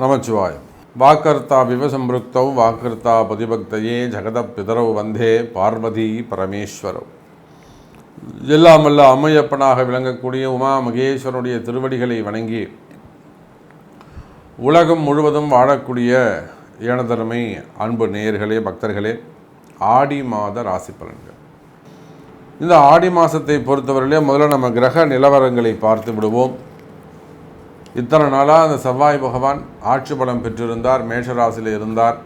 நமச்சிவாயம் வாக்கர்த்தா விவசம்பிருக்தௌ வாக்கர்த்தா பதிபக்தையே ஜெகத பிதரவு வந்தே பார்வதி பரமேஸ்வரவ் எல்லாமல்ல அம்மையப்பனாக விளங்கக்கூடிய உமா மகேஸ்வரனுடைய திருவடிகளை வணங்கி உலகம் முழுவதும் வாழக்கூடிய ஏனதருமை அன்பு நேயர்களே பக்தர்களே ஆடி மாத ராசி பலன்கள். இந்த ஆடி மாதத்தை பொறுத்தவரையிலே முதல்ல நம்ம கிரக நிலவரங்களை பார்த்து விடுவோம். இத்தனை நாளாக அந்த செவ்வாய் பகவான் ஆட்சி பலம் பெற்றிருந்தார் மேஷராசியில் இருந்தார்.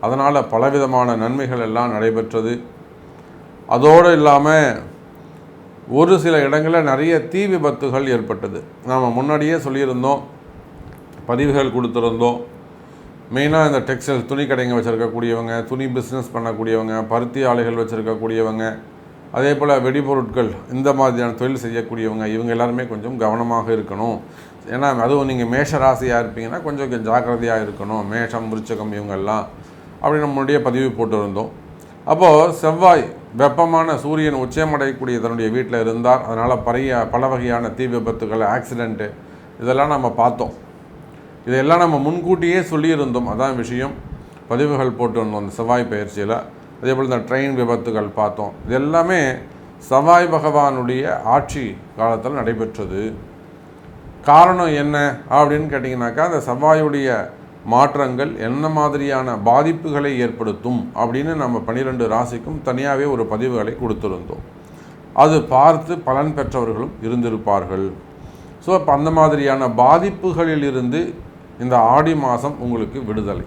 அதனால் பலவிதமான நன்மைகள் எல்லாம் நடைபெற்றது. அதோடு இல்லாமல் ஒரு சில இடங்களில் நிறைய தீ விபத்துகள் ஏற்பட்டது. நாம் முன்னாடியே சொல்லியிருந்தோம் பதிவுகள் கொடுத்துருந்தோம். மெயினாக இந்த டெக்ஸ்டைல் துணி கடைங்க வச்சுருக்கக்கூடியவங்க துணி பிஸ்னஸ் பண்ணக்கூடியவங்க பருத்தி ஆலைகள் வச்சுருக்கக்கூடியவங்க அதே போல் வெடிபொருட்கள் இந்த மாதிரியான தொழில் செய்யக்கூடியவங்க இவங்க எல்லாருமே கொஞ்சம் கவனமாக இருக்கணும். ஏன்னா அதுவும் நீங்கள் மேஷ ராசியாக இருப்பீங்கன்னா கொஞ்சம் ஜாக்கிரதையாக இருக்கணும். மேஷம் விருச்சகம் இவங்கெல்லாம் அப்படி நம்மளுடைய பதிவு போட்டிருந்தோம். அப்போது செவ்வாய் வெப்பமான சூரியன் உச்சமடையக்கூடிய தன்னுடைய வீட்டில் இருந்தார். அதனால் பழைய பல வகையான தீ விபத்துகள் ஆக்சிடெண்ட்டு இதெல்லாம் நம்ம பார்த்தோம். இதையெல்லாம் நம்ம முன்கூட்டியே சொல்லியிருந்தோம். அதான் விஷயம். பதிவுகள் போட்டிருந்தோம் அந்த செவ்வாய் பயிற்சியில். அதே போல் இந்த ட்ரெயின் விபத்துகள் பார்த்தோம். இது எல்லாமே சவாய் பகவானுடைய ஆட்சி காலத்தில் நடைபெற்றது. காரணம் என்ன அப்படின்னு கேட்டிங்கனாக்கா அந்த செவ்வாயுடைய மாற்றங்கள் என்ன மாதிரியான பாதிப்புகளை ஏற்படுத்தும் அப்படின்னு நம்ம பன்னிரெண்டு ராசிக்கும் தனியாகவே ஒரு பதிவுகளை கொடுத்துருந்தோம். அது பார்த்து பலன் பெற்றவர்களும் இருந்திருப்பார்கள். ஸோ அப்போ அந்த மாதிரியான பாதிப்புகளில் இருந்து இந்த ஆடி மாதம் உங்களுக்கு விடுதலை.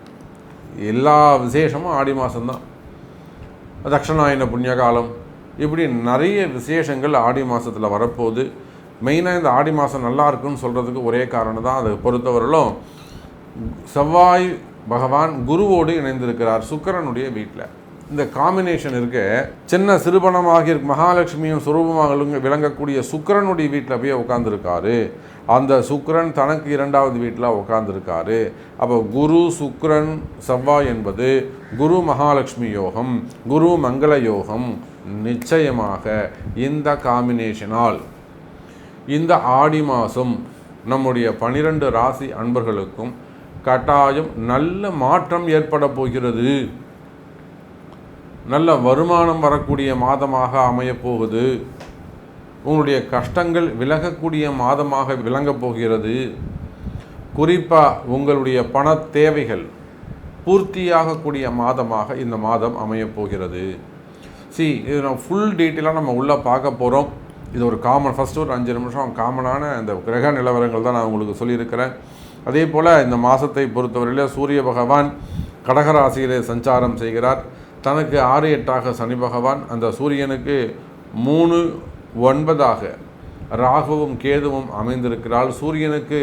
எல்லா விசேஷமும் ஆடி மாதம்தான் தக்ஷணாயன புண்ணிய காலம் இப்படி நிறைய விசேஷங்கள் ஆடி மாதத்தில் வரப்போகுது. மெயினாக இந்த ஆடி மாதம் நல்லா இருக்குன்னு சொல்கிறதுக்கு ஒரே காரணம் தான் அதை பொறுத்தவரையிலும் செவ்வாய் பகவான் குருவோடு இணைந்திருக்கிறார் சுக்கரனுடைய வீட்டில் இந்த காம்பினேஷன் இருக்க. சின்ன சிறுபணமாக இருக்கு. மகாலட்சுமியும் சுரூபமாக விளங்கக்கூடிய சுக்கரனுடைய வீட்டில் போய் உட்காந்துருக்காரு அந்த சுக்கரன் தனக்கு இரண்டாவது வீட்டில் உட்காந்துருக்காரு அப்போ குரு சுக்கரன் செவ்வாய் என்பது குரு மகாலட்சுமி யோகம் குரு மங்கள யோகம். நிச்சயமாக இந்த காம்பினேஷனால் இந்த ஆடி மாதம் நம்முடைய பனிரெண்டு ராசி அன்பர்களுக்கும் கட்டாயம் நல்ல மாற்றம் ஏற்பட போகிறது. நல்ல வருமானம் வரக்கூடிய மாதமாக அமையப்போகுது. உங்களுடைய கஷ்டங்கள் விலகக்கூடிய மாதமாக விளங்கப் போகிறது. குறிப்பாக உங்களுடைய பண தேவைகள் பூர்த்தியாகக்கூடிய மாதமாக இந்த மாதம் அமையப்போகிறது சி இது நம்ம ஃபுல் டீட்டெயிலாக நம்ம உள்ளே பார்க்க போகிறோம் இது ஒரு காமன் ஃபஸ்ட்டு ஒரு அஞ்சு நிமிஷம் காமனான இந்த கிரக நிலவரங்கள் தான் நான் உங்களுக்கு சொல்லியிருக்கிறேன். அதே போல் இந்த மாதத்தை பொறுத்தவரையில் சூரிய பகவான் கடகராசியிலே சஞ்சாரம் செய்கிறார். தனக்கு ஆறு எட்டாக சனி பகவான் அந்த சூரியனுக்கு மூணு ஒன்பதாக ராகுவும் கேதுவும் அமைந்திருக்கிறாள். சூரியனுக்கு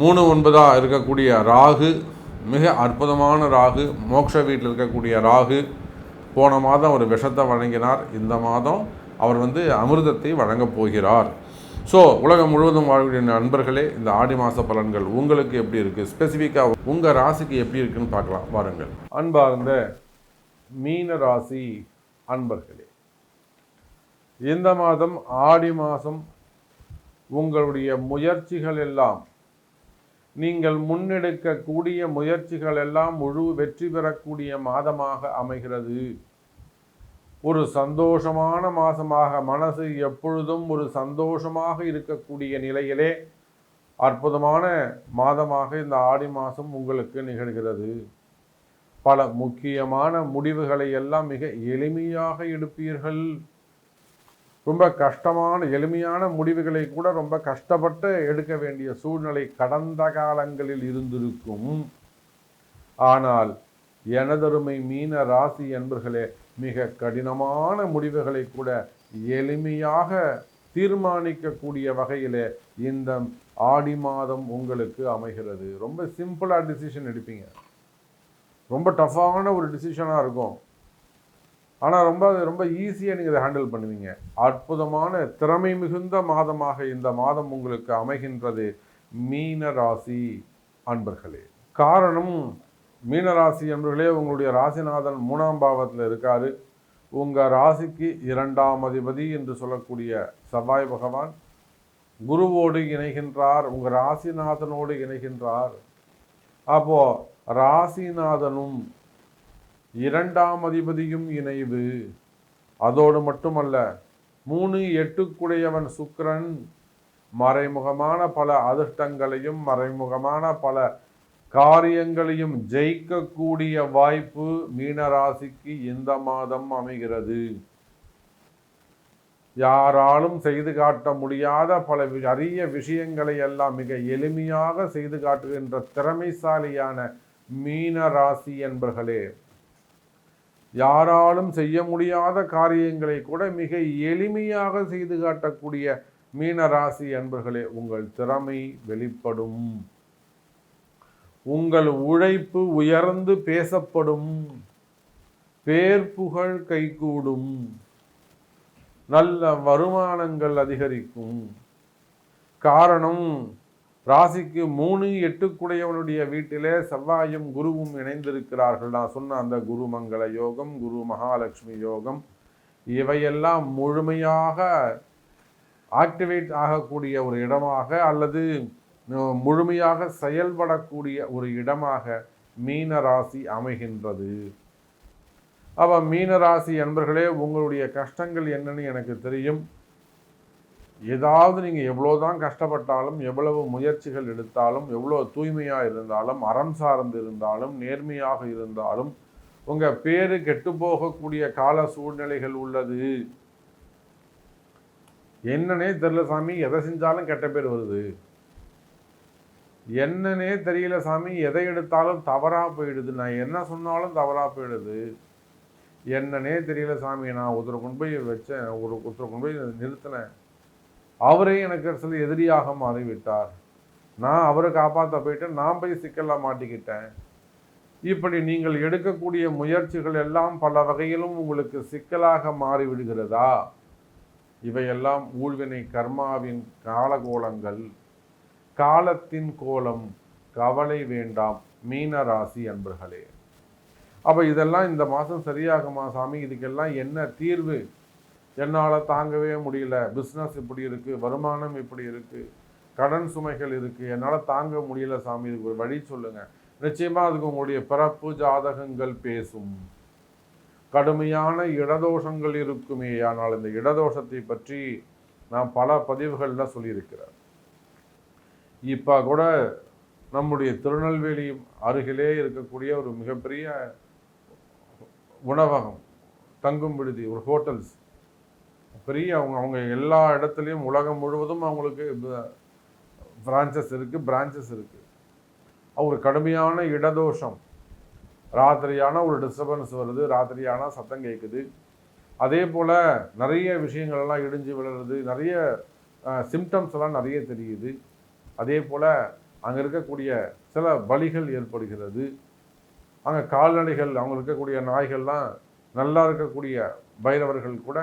மூணு ஒன்பதாக இருக்கக்கூடிய ராகு மிக அற்புதமான ராகு மோட்ச வீட்டில் இருக்கக்கூடிய ராகு போன மாதம் ஒரு விஷத்தை வழங்கினார் இந்த மாதம் அவர் வந்து அமிர்தத்தை வழங்கப் போகிறார். ஸோ உலகம் முழுவதும் வாழக்கூடிய நண்பர்களே இந்த ஆடி மாத பலன்கள் உங்களுக்கு எப்படி இருக்குது ஸ்பெசிஃபிக்காக உங்கள் ராசிக்கு எப்படி இருக்குன்னு பார்க்கலாம். வாருங்கள். அன்பார்ந்த மீன ராசி அன்பர்களே இந்த மாதம் ஆடி மாதம் உங்களுடைய முயற்சிகள் எல்லாம் நீங்கள் முன்னெடுக்கக்கூடிய முயற்சிகள் எல்லாம் முழு வெற்றி பெறக்கூடிய மாதமாக அமைகிறது. ஒரு சந்தோஷமான மாதமாக மனசு எப்பொழுதும் ஒரு சந்தோஷமாக இருக்கக்கூடிய நிலையிலே அற்புதமான மாதமாக இந்த ஆடி மாதம் உங்களுக்கு நிகழ்கிறது. பல முக்கியமான முடிவுகளை எல்லாம் மிக எளிமையாக எடுப்பீர்கள். ரொம்ப கஷ்டமான எளிமையான முடிவுகளை கூட ரொம்ப கஷ்டப்பட்டு எடுக்க வேண்டிய சூழ்நிலை கடந்த காலங்களில் இருந்திருக்கும். ஆனால் எனதருமை மீன ராசி என்பர்களே மிக கடினமான முடிவுகளை கூட எளிமையாக தீர்மானிக்கக்கூடிய வகையிலே இந்த ஆடி மாதம் உங்களுக்கு அமைகிறது. ரொம்ப சிம்பிளாக டிசிஷன் எடுப்பீங்க. ரொம்ப டஃப்பான ஒரு டிசிஷனாக இருக்கும். ஆனால் ரொம்ப ரொம்ப ஈஸியாக நீங்கள் இதை ஹேண்டில் பண்ணுவீங்க. அற்புதமான திறமை மிகுந்த மாதமாக இந்த மாதம் உங்களுக்கு அமைகின்றது மீன ராசி அன்பர்களே. காரணம் மீனராசி அன்பர்களே உங்களுடைய ராசிநாதன் மூணாம் பாவத்தில் இருக்காரு. உங்கள் ராசிக்கு இரண்டாம் அதிபதி என்று சொல்லக்கூடிய செவ்வாய் பகவான் குருவோடு இணைகின்றார். உங்கள் ராசிநாதனோடு இணைகின்றார். அப்போது ராசிநாதனும் இரண்டாம் அதிபதியும் இணைவு. அதோடு மட்டுமல்ல மூணு எட்டுக்குடையவன் சுக்கரன் மறைமுகமான பல அதிர்ஷ்டங்களையும் மறைமுகமான பல காரியங்களையும் ஜெயிக்கக்கூடிய வாய்ப்பு மீனராசிக்கு இந்த மாதம் அமைகிறது. யாராலும் செய்து காட்ட முடியாத பல வி- அரிய விஷயங்களை எல்லாம் மிக எளிமையாக செய்து காட்டுகின்ற திறமைசாலியான மீன ராசி என்பர்களே. யாராலும் செய்ய முடியாத காரியங்களை கூட மிக எளிமையாக செய்து காட்டக்கூடிய மீன ராசி என்பர்களே உங்கள் திறமை வெளிப்படும். உங்கள் உழைப்பு உயர்ந்து பேசப்படும். பேர் புகழ் கைகூடும். நல்ல வருமானங்கள் அதிகரிக்கும். காரணம் ராசிக்கு மூணு எட்டுக்குடையவனுடைய வீட்டிலே செவ்வாயும் குருவும் இணைந்திருக்கிறார்கள். நான் சொன்ன அந்த குருமங்கள யோகம் குரு மகாலட்சுமி யோகம் இவையெல்லாம் முழுமையாக ஆக்டிவேட் ஆகக்கூடிய ஒரு இடமாக அல்லது முழுமையாக செயல்படக்கூடிய ஒரு இடமாக மீன ராசி அமைகின்றது. அப்போ மீனராசி அன்பர்களே என்பர்களே உங்களுடைய கஷ்டங்கள் என்னன்னு எனக்கு தெரியும். ஏதாவது நீங்கள் எவ்வளோ தான் கஷ்டப்பட்டாலும் எவ்வளவு முயற்சிகள் எடுத்தாலும் எவ்வளோ தூய்மையாக இருந்தாலும் அறம் சார்ந்து இருந்தாலும் நேர்மையாக இருந்தாலும் உங்கள் பேரு கெட்டு போகக்கூடிய கால சூழ்நிலைகள் உள்ளது. என்னன்னே தெரியல சாமி எதை செஞ்சாலும் கெட்ட பேர் வருது. என்னன்னே தெரியல சாமி எதை எடுத்தாலும் தவறாக போயிடுது. நான் என்ன சொன்னாலும் தவறாக போயிடுது. என்னன்னே தெரியல சாமி நான் ஒருத்தரை கொண்டு போய் வச்சேன் ஒரு ஒருத்தரை கொண்டு போய் நிறுத்தினேன். அவரே எனக்கு சில எதிரியாக மாறிவிட்டார். நான் அவரை காப்பாற்ற போயிட்டேன் நான் போய் சிக்கலாக மாட்டிக்கிட்டேன். இப்படி நீங்கள் எடுக்கக்கூடிய முயற்சிகள் எல்லாம் பல வகையிலும் உங்களுக்கு சிக்கலாக மாறிவிடுகிறதா? இவையெல்லாம் ஊழ்வினை கர்மாவின் காலகோலங்கள் காலத்தின் கோலம் கவலை வேண்டாம் மீன ராசி அன்பர்களே. அப்போ இதெல்லாம் இந்த மாதம் சரியாகுமா சாமி? இதுக்கெல்லாம் என்ன தீர்வு? என்னால் தாங்கவே முடியல. பிஸ்னஸ் இப்படி இருக்குது வருமானம் இப்படி இருக்குது கடன் சுமைகள் இருக்குது என்னால் தாங்க முடியல சாமி இதுக்கு ஒரு வழி சொல்லுங்கள் நிச்சயமாக அதுக்கு உங்களுடைய பிறப்பு ஜாதகங்கள் பேசும். கடுமையான இடதோஷங்கள் இருக்குமே ஆனால் இந்த இடதோஷத்தை பற்றி நான் பல பதிவுகளில் சொல்லியிருக்கிறேன். இப்போ கூட நம்முடைய திருநெல்வேலி அருகிலே இருக்கக்கூடிய ஒரு மிகப்பெரிய உணவகம் தங்கும் விடுதி ஒரு ஹோட்டல்ஸ் பெரிய அவங்க அவங்க எல்லா இடத்துலையும் உலகம் முழுவதும் அவங்களுக்கு பிரான்ச்சஸ் இருக்குது பிரான்ச்சஸ் இருக்குது அவங்க கடுமையான இடதோஷம். ராத்திரியான ஒரு டிஸ்டர்பன்ஸ் வருது ராத்திரியான சத்தம் கேட்குது அதே போல் நிறைய விஷயங்கள்லாம் இடிஞ்சு விழுறது நிறைய சிம்டம்ஸ் எல்லாம் நிறைய தெரியுது. அதே போல் அங்கே இருக்கக்கூடிய சில வலிகள் ஏற்படுகிறது. அங்கே கால்நடைகள் அவங்க இருக்கக்கூடிய நாய்கள்லாம் நல்லா இருக்கக்கூடிய பைரவர்கள் கூட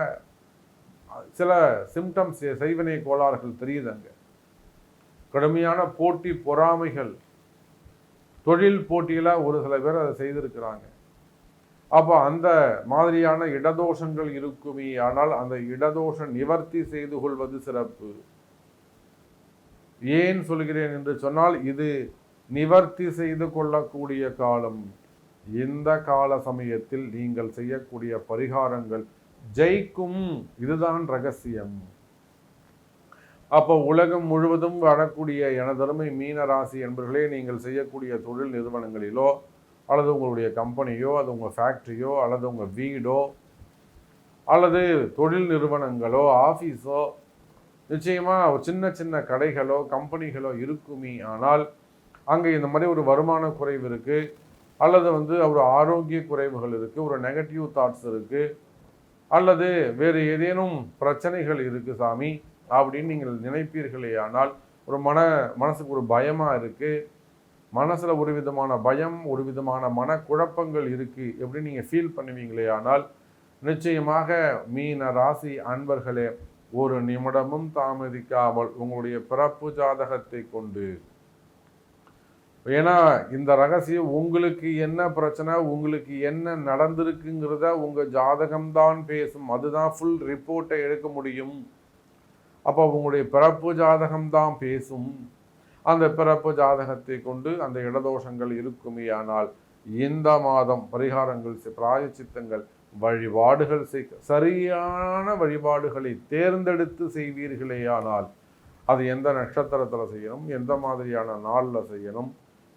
சில சிம்டம்ஸ் செய்வினை கோளாறுகள் தெரியுது அங்கே. கடுமையான போட்டி பொறாமைகள் தொழில் போட்டியில் ஒரு சில பேர் அதை செய்திருக்கிறாங்க. அப்போ அந்த மாதிரியான இடதோஷங்கள் இருக்குமே ஆனால் அந்த இடதோஷம் நிவர்த்தி செய்து கொள்வது சிறப்பு. ஏன் சொல்கிறேன் என்று சொன்னால் இது நிவர்த்தி செய்து கொள்ளக்கூடிய காலம். இந்த கால சமயத்தில் நீங்கள் செய்யக்கூடிய பரிகாரங்கள் ஜெயிக்கும். இதுதான் ரகசியம். அப்போ உலகம் முழுவதும் வரக்கூடிய எனதருமை மீன ராசி என்பர்களே நீங்கள் செய்யக்கூடிய தொழில் நிறுவனங்களிலோ அல்லது உங்களுடைய கம்பெனியோ அது உங்கள் ஃபேக்ட்ரியோ அல்லது உங்கள் வீடோ அல்லது தொழில் நிறுவனங்களோ ஆஃபீஸோ நிச்சயமாக சின்ன சின்ன கடைகளோ கம்பெனிகளோ இருக்குமே. ஆனால் அங்கே இந்த மாதிரி ஒரு வருமான குறைவு இருக்குது அல்லது வந்து ஒரு ஆரோக்கிய குறைவுகள் இருக்குது ஒரு நெகட்டிவ் தாட்ஸ் இருக்குது அல்லது வேறு ஏதேனும் பிரச்சனைகள் இருக்குது சாமி அப்படின்னு நீங்கள் நினைப்பீர்களே ஆனால் ஒரு மன மனசுக்கு ஒரு பயமாக இருக்குது மனசில் ஒரு விதமான பயம் ஒரு விதமான மனக்குழப்பங்கள் இருக்குது எப்படி நீங்கள் ஃபீல் பண்ணுவீங்களே ஆனால் நிச்சயமாக மீன ராசி அன்பர்களே ஒரு நிமிடமும் தாமதிக்காமல் உங்களுடைய பிறப்பு ஜாதகத்தை கொண்டு ஏன்னா இந்த ரகசியம் உங்களுக்கு என்ன பிரச்சனை உங்களுக்கு என்ன நடந்திருக்குங்கிறத உங்கள் ஜாதகம்தான் பேசும். அதுதான் ஃபுல் ரிப்போர்ட்டை எடுக்க முடியும். அப்போ உங்களுடைய பிறப்பு ஜாதகம்தான் பேசும். அந்த பிறப்பு ஜாதகத்தை கொண்டு அந்த இடதோஷங்கள் இருக்குமே ஆனால் இந்த மாதம் பரிகாரங்கள் பிராயச்சித்தங்கள் வழிபாடுகள் செய் சரியான வழிபாடுகளை தேர்ந்தெடுத்து செய்வீர்களேயானால் அது எந்த நட்சத்திரத்தில் செய்யணும் எந்த மாதிரியான நாளில் செய்யணும்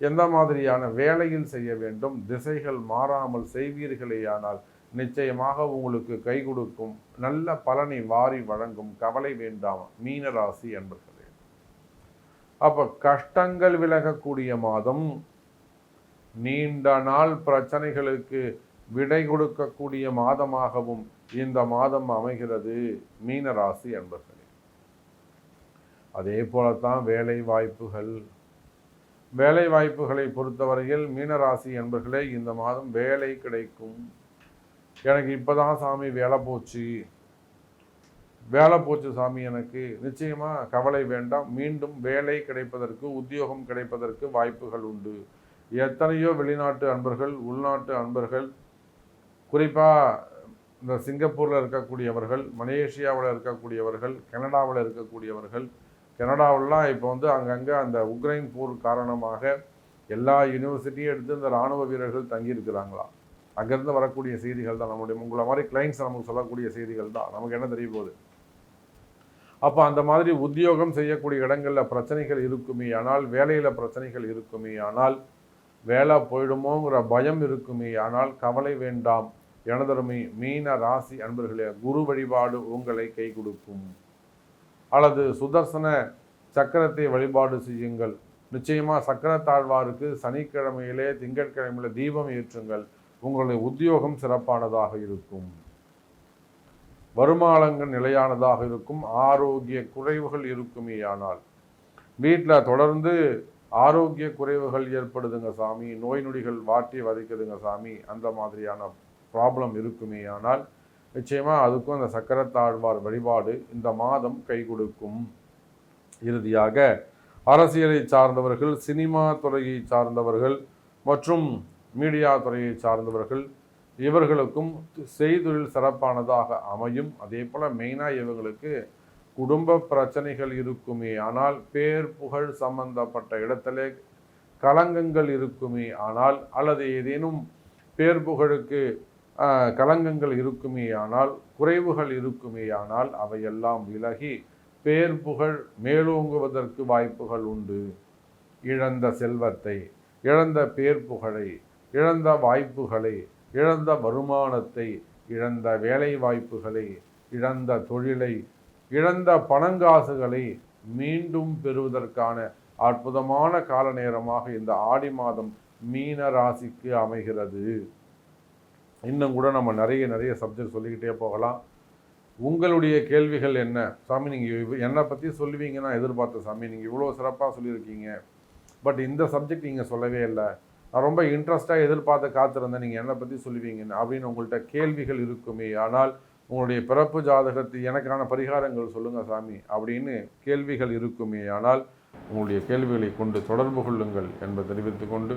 எந்த மாதிரியான வேலையில் செய்ய வேண்டும் திசைகள் மாறாமல் செய்வீர்களேயானால் நிச்சயமாக உங்களுக்கு கை கொடுக்கும் நல்ல பலனை வாரி வழங்கும் கவலை வேண்டாம் மீனராசி என்பர்களே. அப்ப கஷ்டங்கள் விலகக்கூடிய மாதம் நீண்ட நாள் பிரச்சனைகளுக்கு விடை கொடுக்கக்கூடிய மாதமாகவும் இந்த மாதம் அமைகிறது மீனராசி என்பர்களே. அதே போலத்தான் வேலை வாய்ப்புகள் வேலை வாய்ப்புகளை பொறுத்தவரையில் மீனராசி என்பர்களே இந்த மாதம் வேலை கிடைக்கும். எனக்கு இப்போதான் சாமி வேலை போச்சு. வேலை போச்சு சாமி எனக்கு. நிச்சயமாக கவலை வேண்டாம். மீண்டும் வேலை கிடைப்பதற்கு உத்தியோகம் கிடைப்பதற்கு வாய்ப்புகள் உண்டு. எத்தனையோ வெளிநாட்டு அன்பர்கள் உள்நாட்டு அன்பர்கள் குறிப்பாக இந்த சிங்கப்பூரில் இருக்கக்கூடியவர்கள் மலேசியாவில் இருக்கக்கூடியவர்கள் கனடாவில் இருக்கக்கூடியவர்கள் கனடாவிலாம் இப்போ வந்து அங்கங்கே அந்த உக்ரைன் போர் காரணமாக எல்லா யூனிவர்சிட்டியும் எடுத்து இந்த இராணுவ வீரர்கள் தங்கியிருக்கிறாங்களா அங்கேருந்து வரக்கூடிய செய்திகள் தான் நம்முடைய உங்களை மாதிரி கிளைண்ட்ஸ் நமக்கு சொல்லக்கூடிய செய்திகள் தான். நமக்கு என்ன தெரிய போகுது? அப்போ அந்த மாதிரி உத்தியோகம் செய்யக்கூடிய இடங்களில் பிரச்சனைகள் இருக்குமே ஆனால் வேலையில் பிரச்சனைகள் இருக்குமே ஆனால் வேலை போயிடுமோங்கிற பயம் இருக்குமே ஆனால் கவலை வேண்டாம். எனதருமை மீன ராசி அன்பர்களே குரு வழிபாடு உங்களை கை கொடுக்கும். அல்லது சுதர்சன சக்கரத்தை வழிபாடு செய்யுங்கள். நிச்சயமாக சக்கரத்தாழ்வாருக்கு சனிக்கிழமையிலே திங்கட்கிழமையில தீபம் ஏற்றுங்கள். உங்களுடைய உத்தியோகம் சிறப்பானதாக இருக்கும். வருமானங்கள் நிலையானதாக இருக்கும். ஆரோக்கிய குறைவுகள் இருக்குமே ஆனால். வீட்டில் தொடர்ந்து ஆரோக்கிய குறைவுகள் ஏற்படுதுங்க சாமி. நோய் நொடிகள் வாட்டி வதைக்குதுங்க சாமி. அந்த மாதிரியான ப்ராப்ளம் இருக்குமே ஆனால் நிச்சயமாக அதுக்கும் அந்த சக்கரத்தாழ்வார் வழிபாடு இந்த மாதம் கை கொடுக்கும். இறுதியாக அரசியலை சார்ந்தவர்கள் சினிமா துறையை சார்ந்தவர்கள் மற்றும் மீடியா துறையை சார்ந்தவர்கள் இவர்களுக்கும் செய்தொழில் சிறப்பானதாக அமையும். அதே போல் மெயினாக இவங்களுக்கு குடும்ப பிரச்சனைகள் இருக்குமே. ஆனால் பேர் புகழ் சம்பந்தப்பட்ட இடத்திலே களங்கங்கள் இருக்குமே. ஆனால் அல்லது ஏதேனும் பேர் புகழுக்கு களங்கங்கள் இருக்குமேயானால் குறைவுகள் இருக்குமேயானால் அவையெல்லாம் விலகி பேர் புகழ் மேலோங்குவதற்கு வாய்ப்புகள் உண்டு. இழந்த செல்வத்தை இழந்த பேர் புகழை இழந்த வாய்ப்புகளை இழந்த வருமானத்தை இழந்த வேலை வாய்ப்புகளை இழந்த தொழிலை இழந்த பணங்காசுகளை மீண்டும் பெறுவதற்கான அற்புதமான கால நேரமாக இந்த ஆடி மாதம் மீன ராசிக்கு அமைகிறது. இன்னும் கூட நம்ம நிறைய நிறைய சப்ஜெக்ட் சொல்லிக்கிட்டே போகலாம். உங்களுடைய கேள்விகள் என்ன? சாமி நீங்கள் என்னை பற்றி சொல்லுவீங்கன்னா எதிர்பார்த்த சாமி நீங்கள் இவ்வளோ சிறப்பாக சொல்லியிருக்கீங்க. பட் இந்த சப்ஜெக்ட் நீங்கள் சொல்லவே இல்லை. நான் ரொம்ப இன்ட்ரெஸ்ட்டாக எதிர்பார்த்து காத்திருந்தேன். நீங்கள் என்னை பற்றி சொல்லுவீங்கன்னு அப்படின்னு உங்கள்கிட்ட கேள்விகள் இருக்குமே. ஆனால் உங்களுடைய பிறப்பு ஜாதகத்தை எனக்கான பரிகாரங்கள் சொல்லுங்கள் சாமி அப்படின்னு கேள்விகள் இருக்குமே. ஆனால் உங்களுடைய கேள்விகளை கொண்டு தொடர்பு கொள்ளுங்கள் என்பதை தெரிவித்துக்கொண்டு